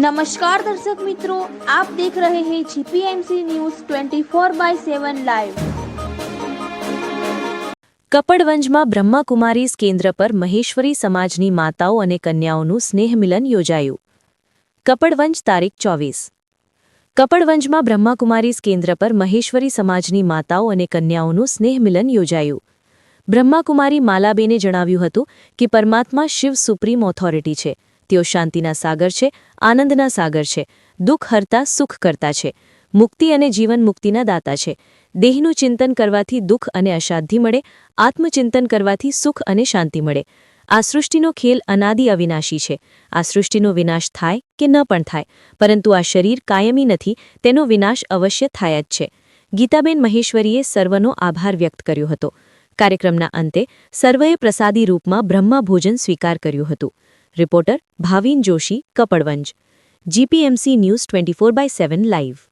નમસ્કાર દર્શક મિત્રો આપ દેખ રહે હૈ જીપીએમસી ન્યૂઝ 24 બાય 7 લાઈવ કપડવંજમાં બ્રહ્માકુમારીઝ કેન્દ્ર પર મહેશ્વરી સમાજની માતાઓ અને કન્યાઓનું સ્નેહ મિલન યોજાયું. કપડવંજ તારીખ ચોવીસ. કપડવંજમાં બ્રહ્માકુમારીઝ કેન્દ્ર પર મહેશ્વરી સમાજની માતાઓ અને કન્યાઓનું સ્નેહ મિલન યોજાયું. બ્રહ્માકુમારી માલાબેને જણાવ્યું હતું કે પરમાત્મા શિવ સુપ્રીમ ઓથોરિટી છે. તેઓ શાંતિના સાગર છે, આનંદના સાગર છે, દુઃખ, હરતા, સુખ કરતા છે, મુક્તિ અને જીવન મુક્તિના દાતા છે. દેહનું ચિંતન કરવાથી દુઃખ અને અશાંતિ મળે, આત્મચિંતન કરવાથી સુખ અને શાંતિ મળે. આ સૃષ્ટિનો ખેલ અનાદિ અવિનાશી છે. આ સૃષ્ટિનો વિનાશ થાય કે ન પણ થાય, પરંતુ આ શરીર કાયમી નથી, તેનો વિનાશ અવશ્ય થાય જ છે. ગીતાબેન મહેશ્વરીએ સર્વનો આભાર વ્યક્ત કર્યો હતો. કાર્યક્રમના અંતે સર્વએ પ્રસાદી રૂપમાં બ્રહ્મા ભોજન સ્વીકાર કર્યું હતું. Reporter Bhavin Joshi Kapadvanj. GPMC news twenty four by seven live